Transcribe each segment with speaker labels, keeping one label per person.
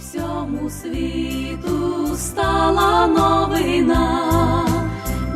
Speaker 1: всьому світу стала новина,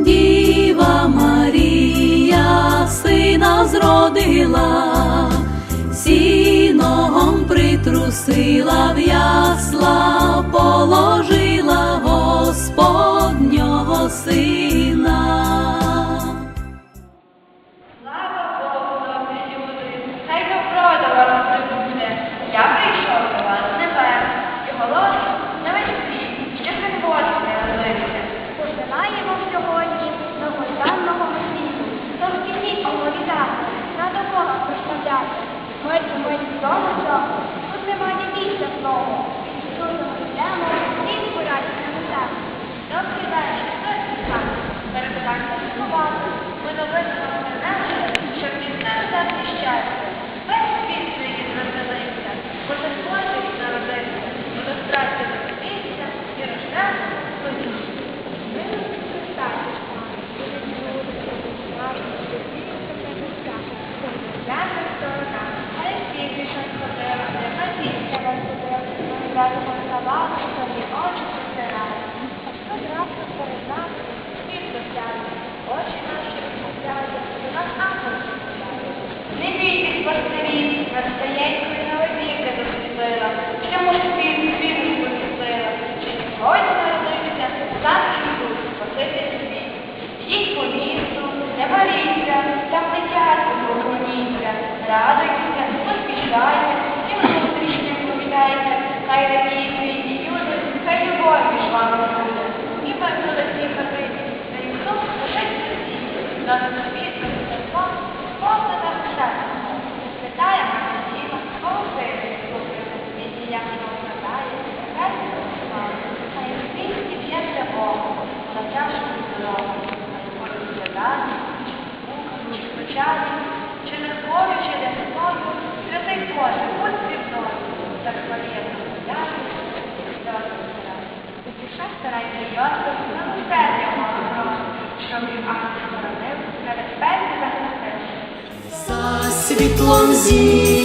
Speaker 1: Діва Марія сина зродила, сіногом притрусила, в ясла положила Господнього сина.
Speaker 2: За світлом зі.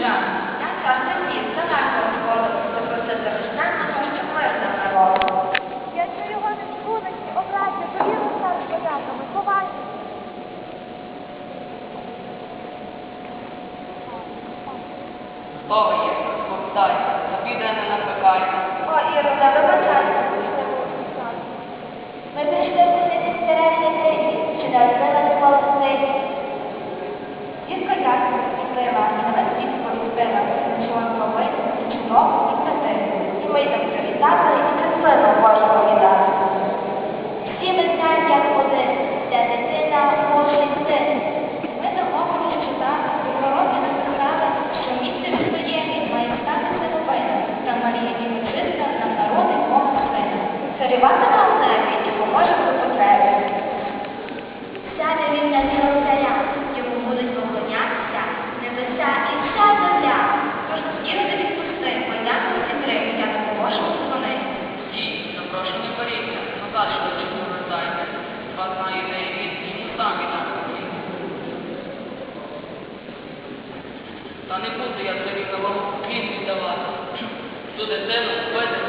Speaker 3: держави. Так завжди всі, це наша школа, це процес захистання наших мирних народів. Я чую його не вулиці, образи, довіру стали поляками, поважні.
Speaker 4: Слово є, розповідайте, обіда не напекайте.
Speaker 3: О, Ірода, вибачайте, що не було сказати. Ми прийшли до цієї старенької книги, чи дали мене на школу книги. І сказати, що це Іван, i kateryny. I moje zakresy i często jest właśnie
Speaker 4: the Atlantic along in Hyderabad to the then west